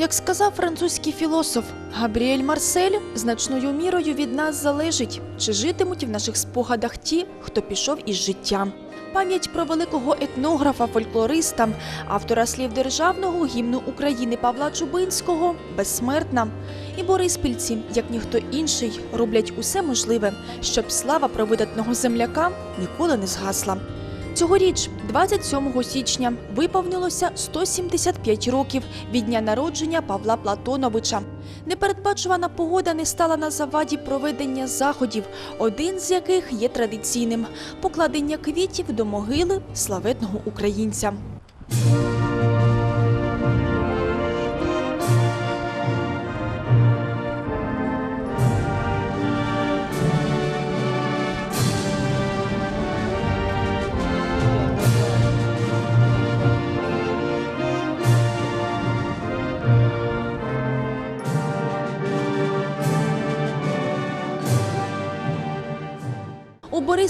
Як сказав французький філософ Габріель Марсель, значною мірою від нас залежить, чи житимуть в наших спогадах ті, хто пішов із життя. Пам'ять про великого етнографа, фольклориста, автора слів державного гімну України Павла Чубинського безсмертна. І бориспільці, як ніхто інший, роблять усе можливе, щоб слава про видатного земляка ніколи не згасла. Цьогоріч, 27 січня, виповнилося 175 років від дня народження Павла Платоновича. Непередбачувана погода не стала на заваді проведення заходів, один з яких є традиційним покладення квітів до могили славетного українця.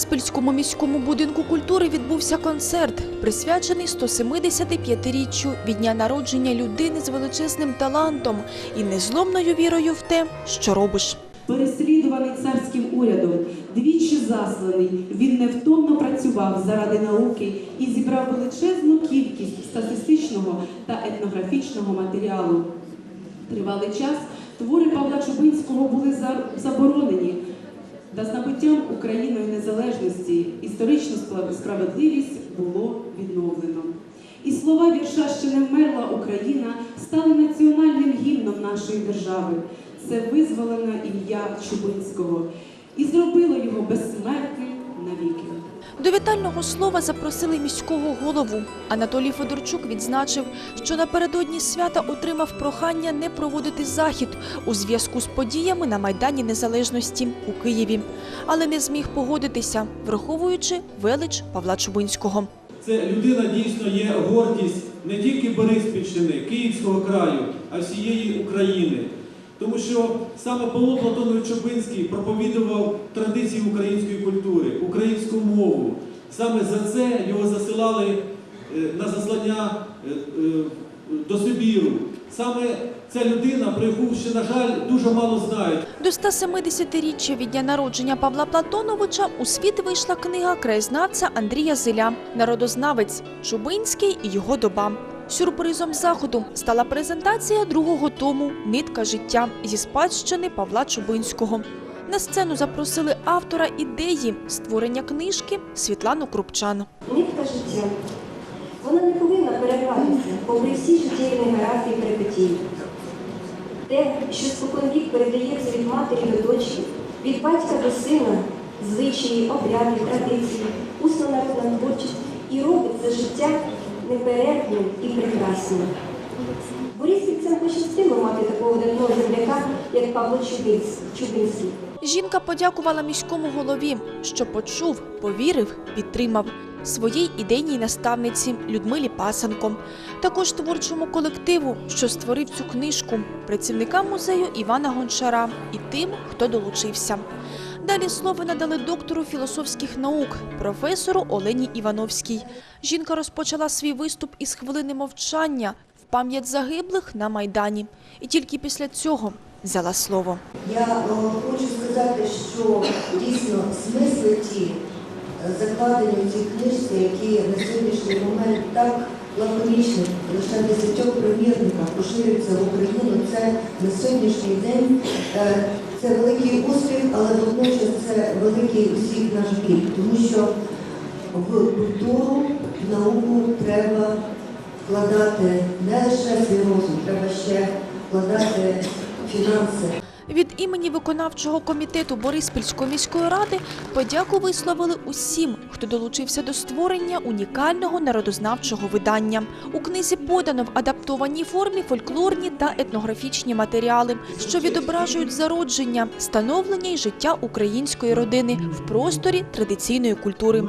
Бориспільському міському будинку культури відбувся концерт, присвячений 175-річчю від дня народження людини з величезним талантом і незломною вірою в те, що робиш. Переслідуваний царським урядом, двічі засланий, він невтомно працював заради науки і зібрав величезну кількість статистичного та етнографічного матеріалу. Тривалий час твори Павла Чубинського були заборонені. Та з Україною незалежності історичну справ- справедливість було відновлено. І слова вірша ще не вмерла Україна стали національним гімном нашої держави. Це визволено ім'я Чубинського і зробило його безсмертним навіки. До вітального слова запросили міського голову. Анатолій Федорчук відзначив, що напередодні свята отримав прохання не проводити захід у зв'язку з подіями на Майдані Незалежності у Києві, але не зміг погодитися, враховуючи велич Павла Чубинського. Це людина дійсно є гордість не тільки Бориспільщини, Київського краю, а всієї України. Тому що саме Павло Платонович Чубинський проповідував традиції української культури, українську мову. Саме за це його засилали е, на заслання е, е, до Сибіру. Саме ця людина, про яку ще, на жаль, дуже мало знають. До 170-річчя від дня народження Павла Платоновича у світ вийшла книга краєзнавця Андрія Зиля «Народознавець Чубинський і його доба». Сюрпризом заходу стала презентація другого тому «Нитка життя» зі спадщини Павла Чубинського. На сцену запросили автора ідеї створення книжки Світлану Крупчан. Нитка життя. Вона не повинна перерватися, попри всі життєві негаразди і перипетії. Те, що споконвік передається від матері до дочки, від батька до сина, звичаї, обряди, традиції, усна народна творчість і робить це життя неперервним і прекрасним. Борисівцям пощастило мати такого видатного земляка, як Павло Чубинсь- Чубинський. Жінка подякувала міському голові, що почув, повірив, підтримав своїй ідейній наставниці Людмилі Пасенко, також творчому колективу, що створив цю книжку, працівникам музею Івана Гончара і тим, хто долучився. Далі слово надали доктору філософських наук, професору Олені Івановській. Жінка розпочала свій виступ із хвилини мовчання в пам'ять загиблих на майдані, і тільки після цього взяла слово. Я е, хочу сказати, що дійсно смисли ті е, закладені в цій книжці, які на сьогоднішній момент так лаконічно, лише десятьох примірниках поширюються в Україну. Це на сьогоднішній день е, це великий успіх, але водночас це великий усіх наш біль, тому що в культуру, в науку треба вкладати не лише свій розум, треба ще вкладати фінанси. Від імені виконавчого комітету Бориспільської міської ради подяку висловили усім, хто долучився до створення унікального народознавчого видання. У книзі подано в адаптованій формі фольклорні та етнографічні матеріали, що відображують зародження, становлення і життя української родини в просторі традиційної культури.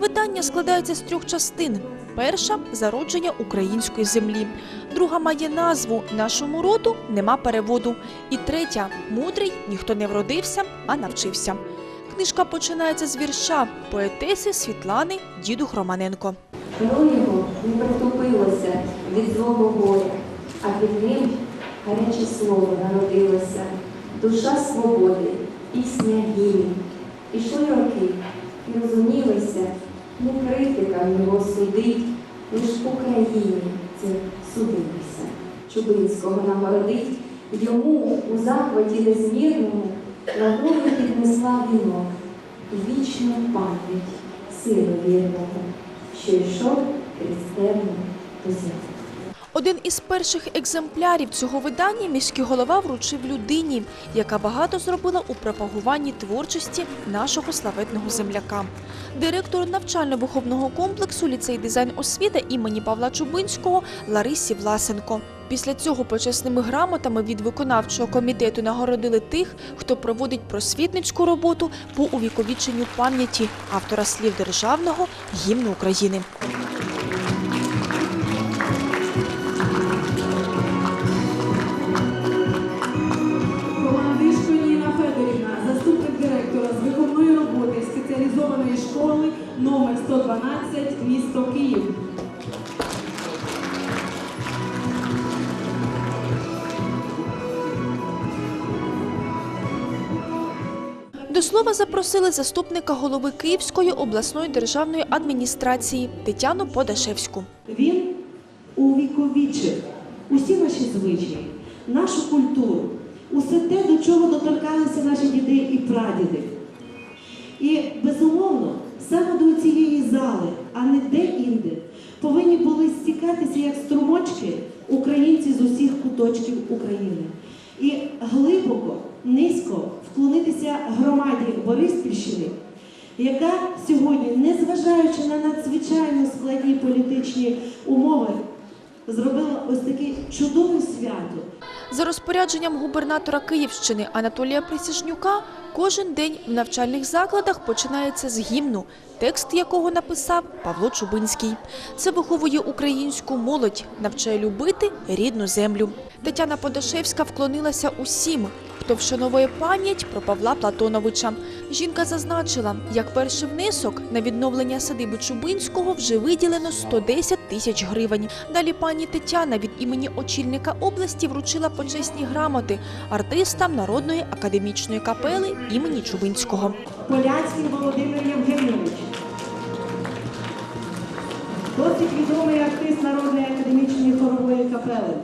Видання складається з трьох частин. Перша зародження української землі. Друга має назву Нашому роду нема переводу. І третя мудрий ніхто не вродився, а навчився. Книжка починається з вірша поетеси Світлани Дідух Романенко. Його не притупилося від злого горя, а під ним гаряче слово народилося, душа свободи, пісня гімн. Ішли роки, і розумілися, не критика його судить, лиш Україні це судилося. Чубинського нагородить, йому у захваті незмірному на голову піднесла вінок вічну пам'ять сину вірного, що йшов крізь темну до. Один із перших екземплярів цього видання міський голова вручив людині, яка багато зробила у пропагуванні творчості нашого славетного земляка. Директору навчально-виховного комплексу ліцей дизайн освіти імені Павла Чубинського Ларисі Власенко. Після цього почесними грамотами від виконавчого комітету нагородили тих, хто проводить просвітницьку роботу по увіковіченню пам'яті автора слів державного гімну України. 12, місто Київ. До слова запросили заступника голови Київської обласної державної адміністрації Тетяну Подашевську. Вклонитися громаді Бориспільщини, яка сьогодні, незважаючи на надзвичайно складні політичні умови, зробила ось таке чудове свято. За розпорядженням губернатора Київщини Анатолія Присяжнюка кожен день в навчальних закладах починається з гімну, текст якого написав Павло Чубинський. Це виховує українську молодь, навчає любити рідну землю. Тетяна Подашевська вклонилася усім, хто вшановує пам'ять про Павла Платоновича. Жінка зазначила, як перший внесок на відновлення садиби Чубинського вже виділено 110 тисяч гривень. Далі пані Тетяна від імені очільника області вручила почесні грамоти артистам Народної академічної капели імені Чубинського. Поляцький Володимир Євгенович. Досить відомий артист Народної академічної хорової капели.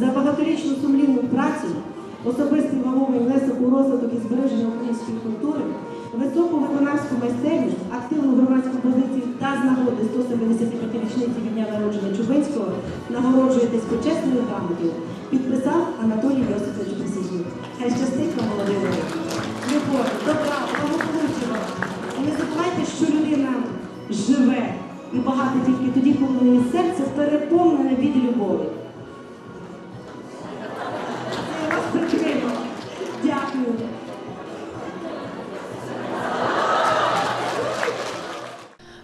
За багаторічну сумлінну працю, особистий вагомий внесок у розвиток і збереження української культури, високу виконавську майстерність, активну громадську позицію та з нагоди 175-річниці від дня народження Чубинського нагороджуєтесь почесною грамотою, підписав Анатолій Йосифович Присяжнюк. Хай щастить вам, Володимире. Любов, добра, благополуччя. І не забувайте, що людина живе і багата тільки тоді, коли її серце переповнене від любові.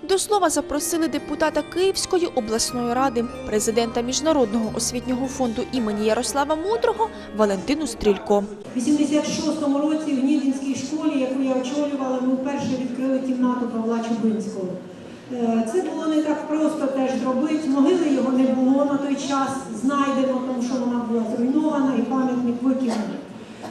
До слова запросили депутата Київської обласної ради, президента Міжнародного освітнього фонду імені Ярослава Мудрого Валентину Стрілько. У 86-му році в Нідінській школі, яку я очолювала, ми вперше відкрили кімнату Павла Чубинського. Е, Це було не так просто теж зробити. Могили його не було на той час знайдено, тому що вона була зруйнована і пам'ятник викинений.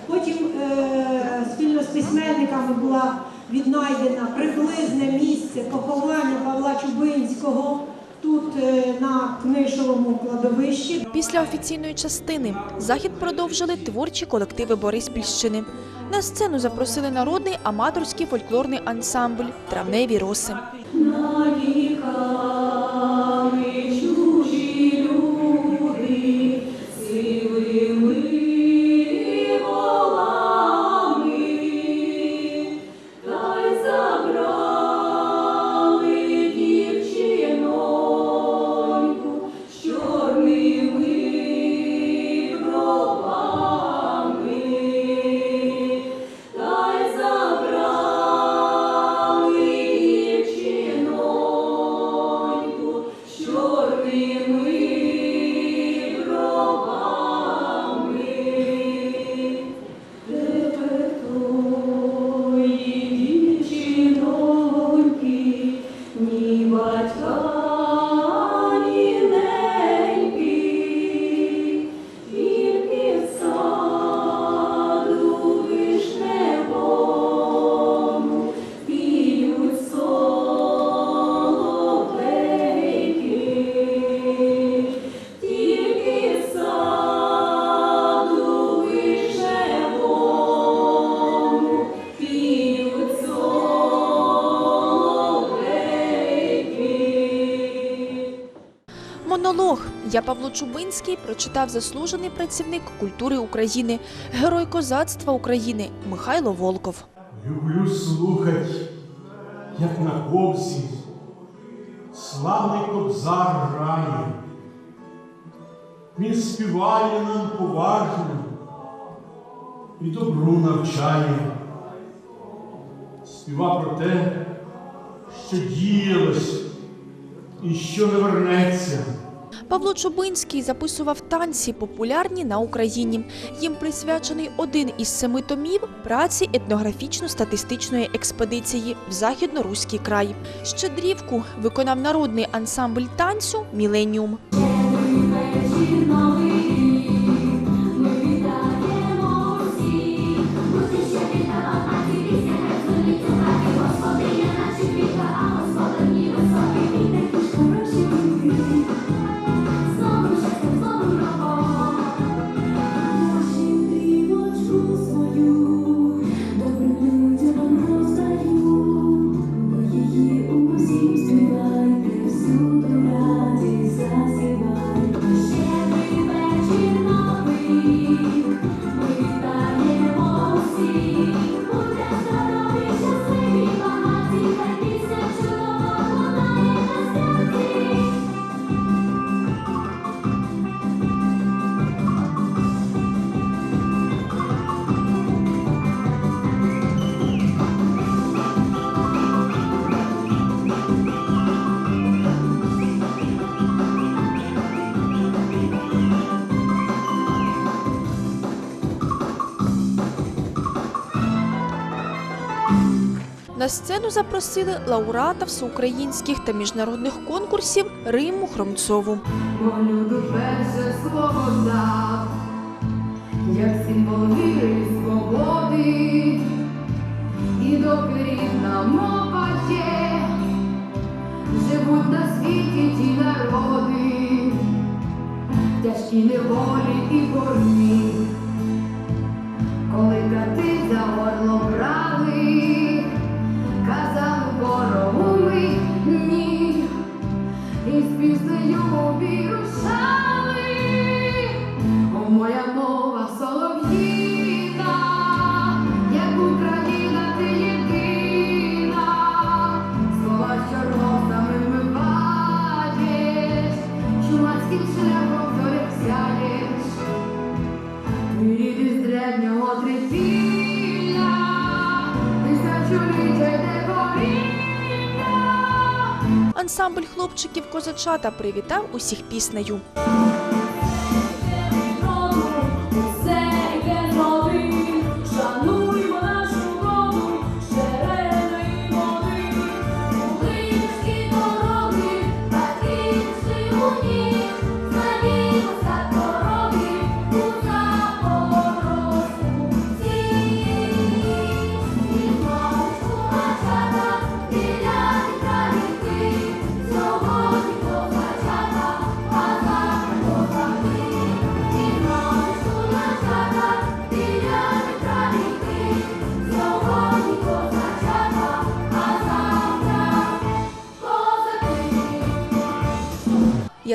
Потім е, спільно з письменниками була віднайдена приблизне місце поховання Павла Чубинського тут е, на книжовому кладовищі. Після офіційної частини захід продовжили творчі колективи Бориспільщини. На сцену запросили народний аматорський фольклорний ансамбль Травневі роси. Dios. Павло Чубинський прочитав заслужений працівник культури України, герой козацтва України Михайло Волков. Люблю слухать, як на кобзі славний кобзар грає. Він співає нам поважно і добру навчає. Співа про те, що діялось і що не вернеться. Павло Чубинський записував танці, популярні на Україні. Їм присвячений один із семи томів праці етнографічно-статистичної експедиції в західноруський край. Щедрівку виконав народний ансамбль танцю Міленіум. На сцену запросили лауреата всеукраїнських та міжнародних конкурсів Римму Хромцову. Люду перше слово дав, як символ віри свободи, і доки рідна мова живуть на світі ті народи, тяжкі неволі і борні, коли кати за горло брали, казали ворогу ми ні. Ансамбль хлопчиків козачата привітав усіх піснею.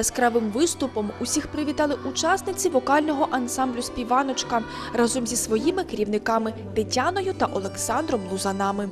Яскравим виступом усіх привітали учасниці вокального ансамблю Співаночка разом зі своїми керівниками Тетяною та Олександром Лузанами.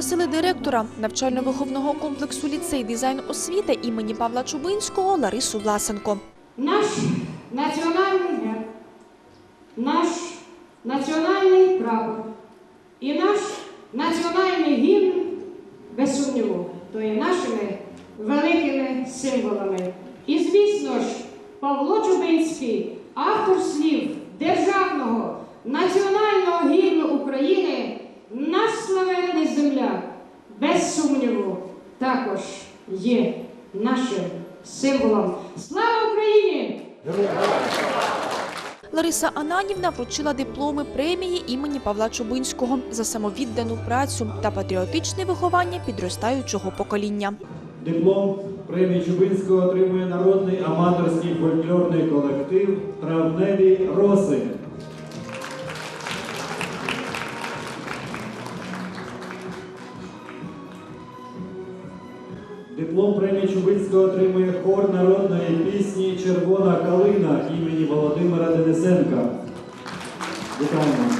Запросили директора навчально-виховного комплексу ліцей дизайн освіти імені Павла Чубинського Ларису Власенко. Наш національний герб, наш національний прапор і наш національний гімн, без сумніву, то є нашими великими символами. І звісно ж, Павло Чубинський, автор слів державного національного гімну України, наш славетний земляк, без сумніву, також є нашим символом. Слава Україні! Лариса Ананівна вручила дипломи премії імені Павла Чубинського за самовіддану працю та патріотичне виховання підростаючого покоління. Диплом премії Чубинського отримує народний аматорський фольклорний колектив Травневі роси. Диплом премії Чубинського отримує хор народної пісні Червона калина імені Володимира Денисенка. Вітаємо!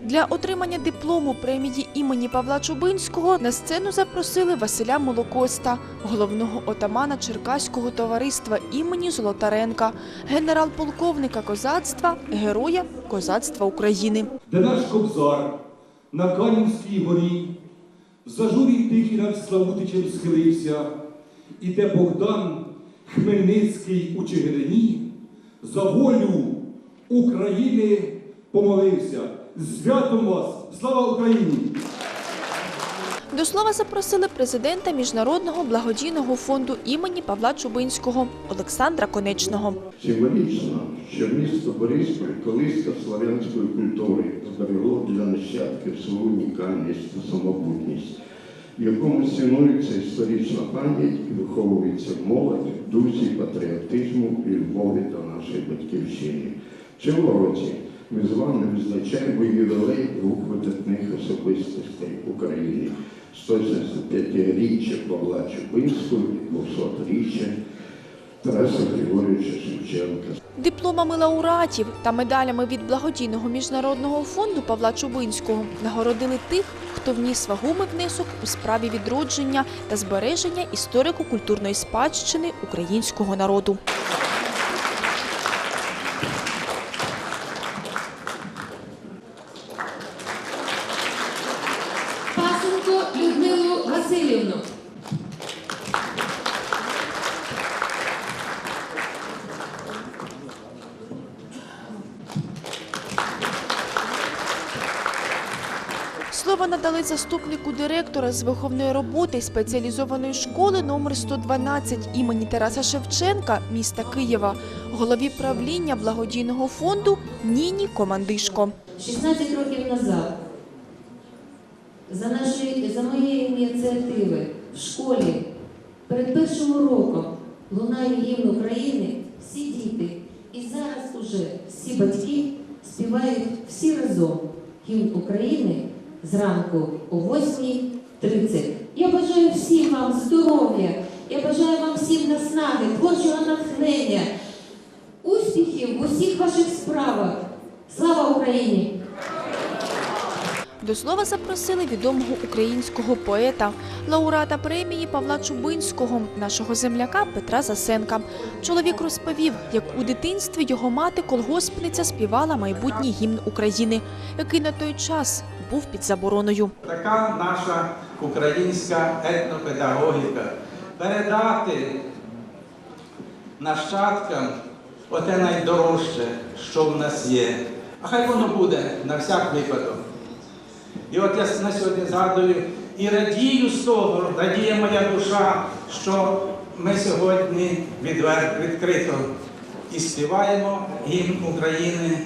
Для отримання диплому премії імені Павла Чубинського на сцену запросили Василя Молокоста, головного отамана Черкаського товариства імені Золотаренка, генерал-полковника козацтва, героя козацтва України. де наш кобзар на Канівській горі, зажурій зажурі тихий над Славутичем схилився, і де Богдан Хмельницький у Чигирині за волю України помолився. З Святом вас! Слава Україні! До слова запросили президента Міжнародного благодійного фонду імені Павла Чубинського Олександра Конечного. Символічно, що місто Бориспіль, колиска славянської культури, зберегло для нащадків свою унікальність та самобутність, в якому цінується історична пам'ять і виховується молодь в дусі патріотизму і любові до нашої батьківщини. В цьому році ми з вами відзначаємо ювілей двох видатних особистостей України. 175-річчя Павла Чубинського і 200-річчя Тараса Григорьовича Шевченка. Дипломами лауреатів та медалями від благодійного міжнародного фонду Павла Чубинського нагородили тих, хто вніс вагомий внесок у справі відродження та збереження історико-культурної спадщини українського народу. Надали заступнику директора з виховної роботи спеціалізованої школи номер 112 імені Тараса Шевченка міста Києва, голові правління благодійного фонду Ніні Командишко. 16 років назад за нашої за моєї ініціативи в школі перед першим уроком лунає гімн України всі діти. І зараз уже всі батьки співають всі разом гімн України зранку о 8.30. Я бажаю всім вам здоров'я, я бажаю вам всім наснаги, творчого натхнення, успіхів в усіх ваших справах. Слава Україні! До слова запросили відомого українського поета, лауреата премії Павла Чубинського, нашого земляка Петра Засенка. Чоловік розповів, як у дитинстві його мати колгоспниця співала майбутній гімн України, який на той час був під забороною. Така наша українська етнопедагогіка. Передати нащадкам оте найдорожче, що в нас є. А хай воно буде на всяк випадок. І от я на сьогодні згадую і радію з того, радіє моя душа, що ми сьогодні відкрито і співаємо гімн України,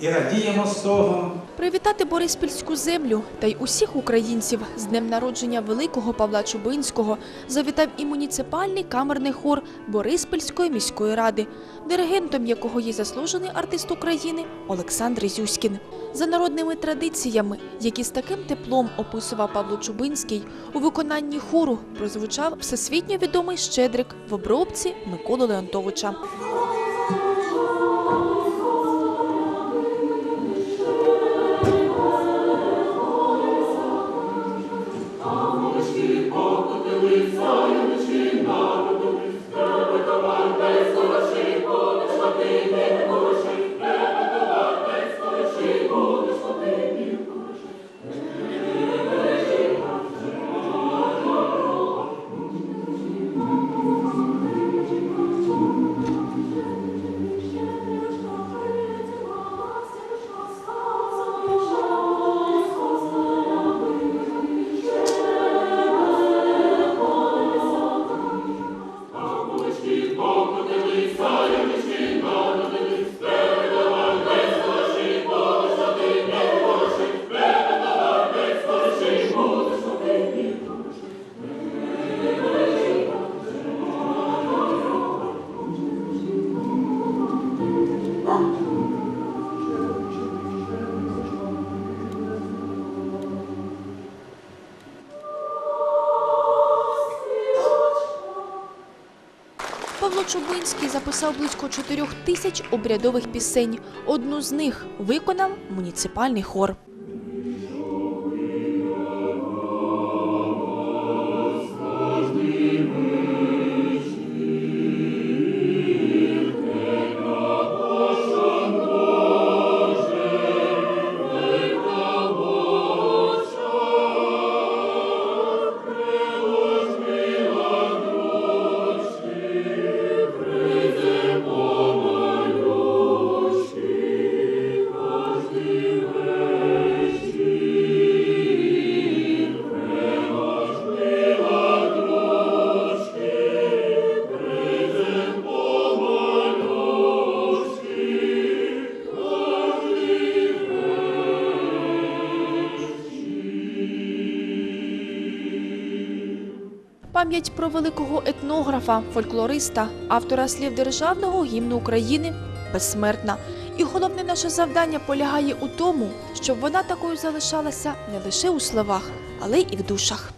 і радіємо з того. Привітати Бориспільську землю та й усіх українців з днем народження великого Павла Чубинського завітав і муніципальний камерний хор Бориспільської міської ради, диригентом якого є заслужений артист України Олександр Зюськін. За народними традиціями, які з таким теплом описував Павло Чубинський, у виконанні хору прозвучав всесвітньо відомий щедрик в обробці Миколи Леонтовича. we fall. Чубинський записав близько чотирьох тисяч обрядових пісень. Одну з них виконав муніципальний хор. Пам'ять про великого етнографа, фольклориста, автора слів державного гімну України безсмертна. І головне наше завдання полягає у тому, щоб вона такою залишалася не лише у словах, але й в душах.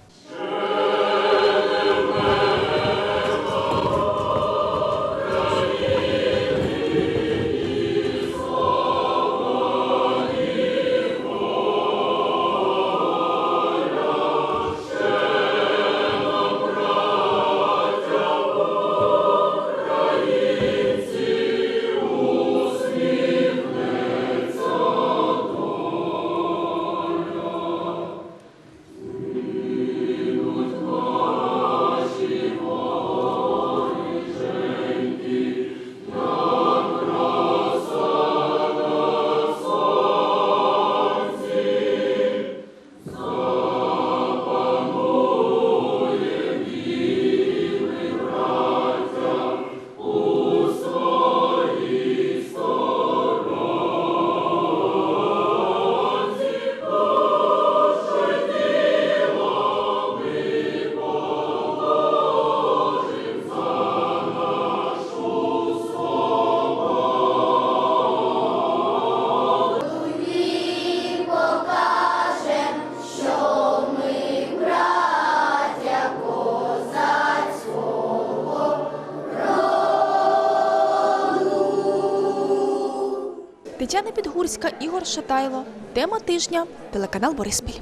Тетяна Ігор Шатайло. Тема тижня. Телеканал Бориспіль.